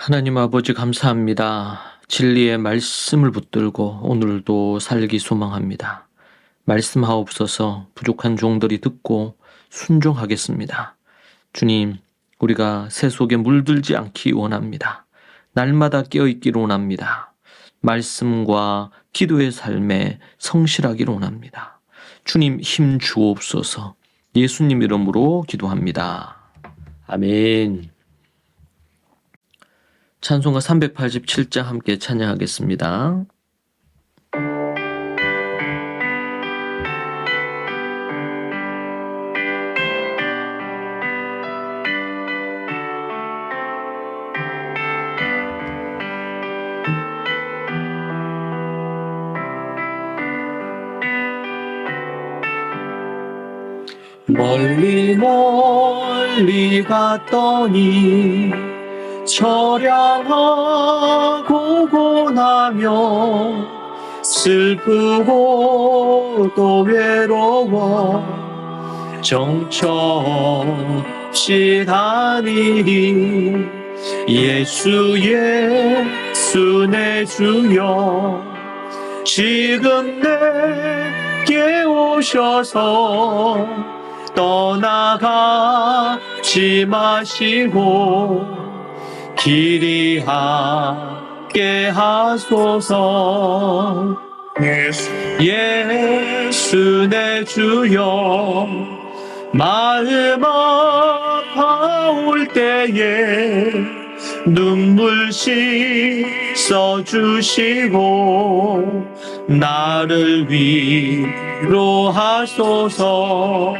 하나님 아버지 감사합니다. 진리의 말씀을 붙들고 오늘도 살기 소망합니다. 말씀하옵소서 부족한 종들이 듣고 순종하겠습니다. 주님, 우리가 새 속에 물들지 않기 원합니다. 날마다 깨어있기를 원합니다. 말씀과 기도의 삶에 성실하기를 원합니다. 주님 힘 주옵소서 예수님 이름으로 기도합니다. 아멘. 찬송가 387장 함께 찬양하겠습니다. 멀리 멀리 갔더니 처량하고 고나며 슬프고 또 외로워 정처없이 다니리 예수 예수 내 주여 지금 내게 오셔서 떠나가지 마시고 길이 함께 하소서. 예수. 예수 내 주여 마음 아파올 때에 눈물 씻어 주시고 나를 위로하소서.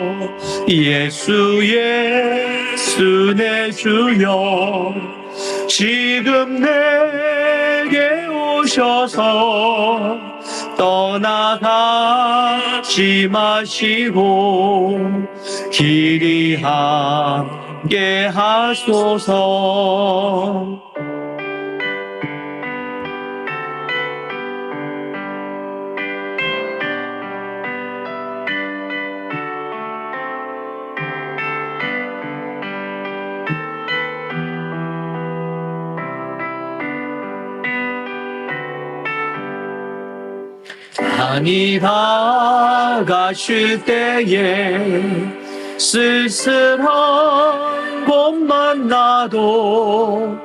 예수 예수 내 주여 지금 내게 오셔서 떠나가지 마시고 길이 함께 하소서 많이 다가실 때에 쓸쓸한 곳 만 나도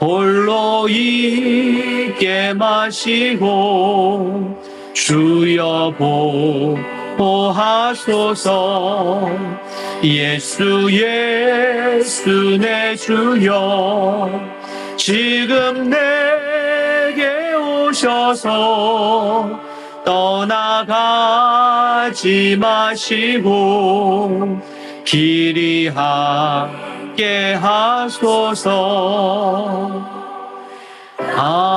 홀로 있게 마시고 주여 보호하소서. 예수 예수 내 주여 지금 내게 오셔서 떠나가지 마시고 길이 함께 하소서 아멘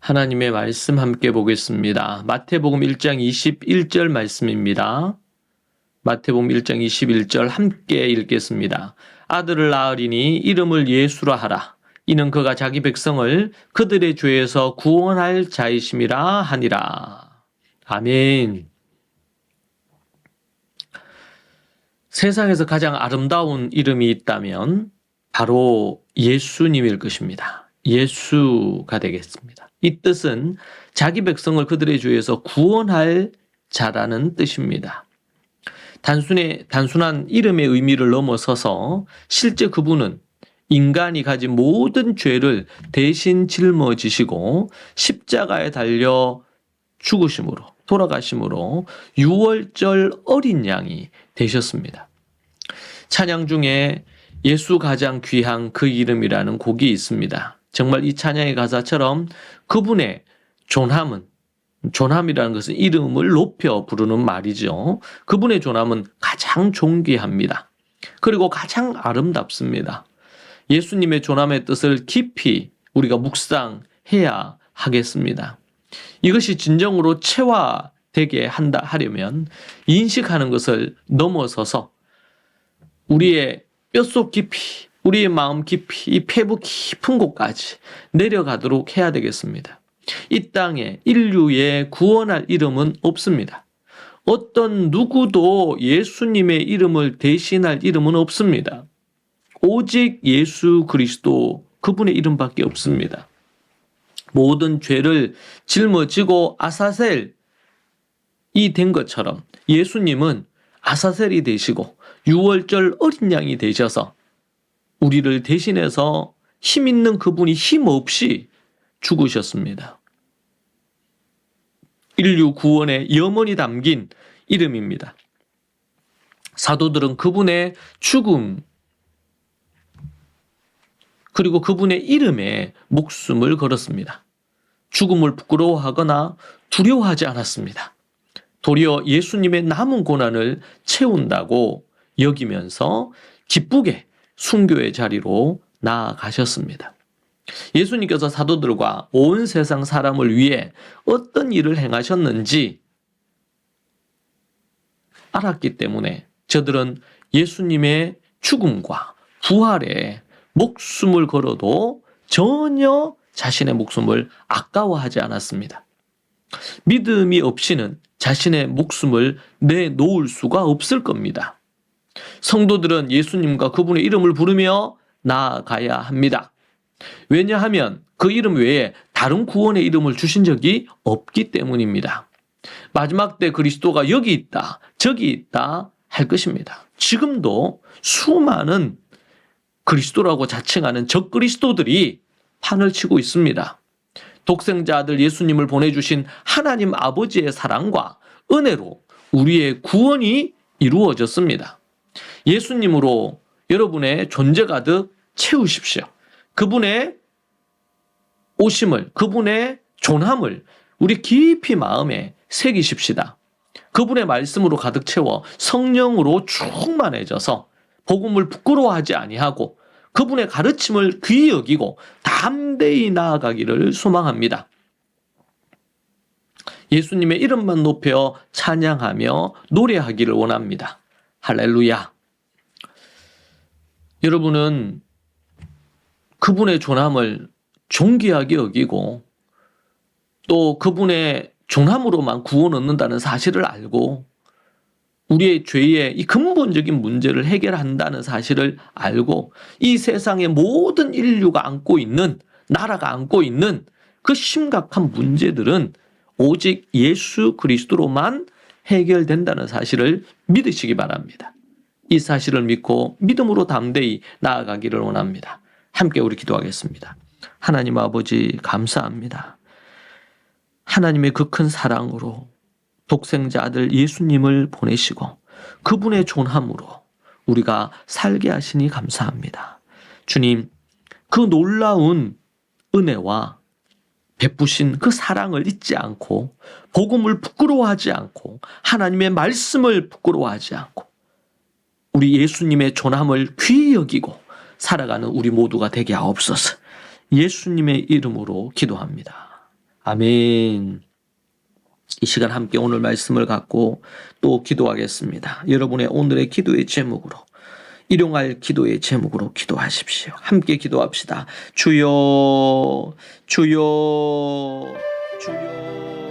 하나님의 말씀 함께 보겠습니다. 마태복음 1장 21절 말씀입니다. 마태복음 1장 21절 함께 읽겠습니다. 아들을 낳으리니 이름을 예수라 하라. 이는 그가 자기 백성을 그들의 죄에서 구원할 자이심이라 하니라. 아멘. 세상에서 가장 아름다운 이름이 있다면 바로 예수님일 것입니다. 예수가 되겠습니다. 이 뜻은 자기 백성을 그들의 죄에서 구원할 자라는 뜻입니다. 단순히, 단순한 이름의 의미를 넘어서서 실제 그분은 인간이 가진 모든 죄를 대신 짊어지시고 십자가에 달려 죽으심으로 돌아가심으로 유월절 어린 양이 되셨습니다. 찬양 중에 예수 가장 귀한 그 이름이라는 곡이 있습니다. 정말 이 찬양의 가사처럼 그분의 존함은 존함이라는 것은 이름을 높여 부르는 말이죠. 그분의 존함은 가장 존귀합니다. 그리고 가장 아름답습니다. 예수님의 존함의 뜻을 깊이 우리가 묵상해야 하겠습니다. 이것이 진정으로 체화되게 한다 하려면 인식하는 것을 넘어서서 우리의 뼛속 깊이, 우리의 마음 깊이, 이 폐부 깊은 곳까지 내려가도록 해야 되겠습니다. 이 땅에 인류의 구원할 이름은 없습니다. 어떤 누구도 예수님의 이름을 대신할 이름은 없습니다. 오직 예수 그리스도 그분의 이름밖에 없습니다. 모든 죄를 짊어지고 아사셀이 된 것처럼 예수님은 아사셀이 되시고 유월절 어린 양이 되셔서 우리를 대신해서 힘 있는 그분이 힘 없이 죽으셨습니다. 인류 구원의 염원이 담긴 이름입니다. 사도들은 그분의 죽음 그리고 그분의 이름에 목숨을 걸었습니다. 죽음을 부끄러워하거나 두려워하지 않았습니다. 도리어 예수님의 남은 고난을 채운다고 여기면서 기쁘게 순교의 자리로 나아가셨습니다. 예수님께서 사도들과 온 세상 사람을 위해 어떤 일을 행하셨는지 알았기 때문에 저들은 예수님의 죽음과 부활에 목숨을 걸어도 전혀 자신의 목숨을 아까워하지 않았습니다. 믿음이 없이는 자신의 목숨을 내놓을 수가 없을 겁니다. 성도들은 예수님과 그분의 이름을 부르며 나아가야 합니다. 왜냐하면 그 이름 외에 다른 구원의 이름을 주신 적이 없기 때문입니다. 마지막 때 그리스도가 여기 있다, 저기 있다 할 것입니다. 지금도 수많은 그리스도라고 자칭하는 적그리스도들이 판을 치고 있습니다. 독생자 아들 예수님을 보내주신 하나님 아버지의 사랑과 은혜로 우리의 구원이 이루어졌습니다. 예수님으로 여러분의 존재 가득 채우십시오. 그분의 오심을, 그분의 존함을 우리 깊이 마음에 새기십시다. 그분의 말씀으로 가득 채워 성령으로 충만해져서 복음을 부끄러워하지 아니하고 그분의 가르침을 귀히 여기고 담대히 나아가기를 소망합니다. 예수님의 이름만 높여 찬양하며 노래하기를 원합니다. 할렐루야. 여러분은 그분의 존함을 존귀하게 여기고 또 그분의 존함으로만 구원 얻는다는 사실을 알고 우리의 죄의 이 근본적인 문제를 해결한다는 사실을 알고 이 세상의 모든 인류가 안고 있는 나라가 안고 있는 그 심각한 문제들은 오직 예수 그리스도로만 해결된다는 사실을 믿으시기 바랍니다. 이 사실을 믿고 믿음으로 담대히 나아가기를 원합니다. 함께 우리 기도하겠습니다. 하나님 아버지 감사합니다. 하나님의 그 큰 사랑으로 독생자 아들 예수님을 보내시고 그분의 존함으로 우리가 살게 하시니 감사합니다. 주님, 그 놀라운 은혜와 베푸신 그 사랑을 잊지 않고 복음을 부끄러워하지 않고 하나님의 말씀을 부끄러워하지 않고 우리 예수님의 존함을 귀히 여기고 살아가는 우리 모두가 되게 하옵소서. 예수님의 이름으로 기도합니다. 아멘. 이 시간 함께 오늘 말씀을 갖고 또 기도하겠습니다. 여러분의 오늘의 기도의 제목으로 일용할 기도의 제목으로 기도하십시오. 함께 기도합시다. 주여, 주여, 주여,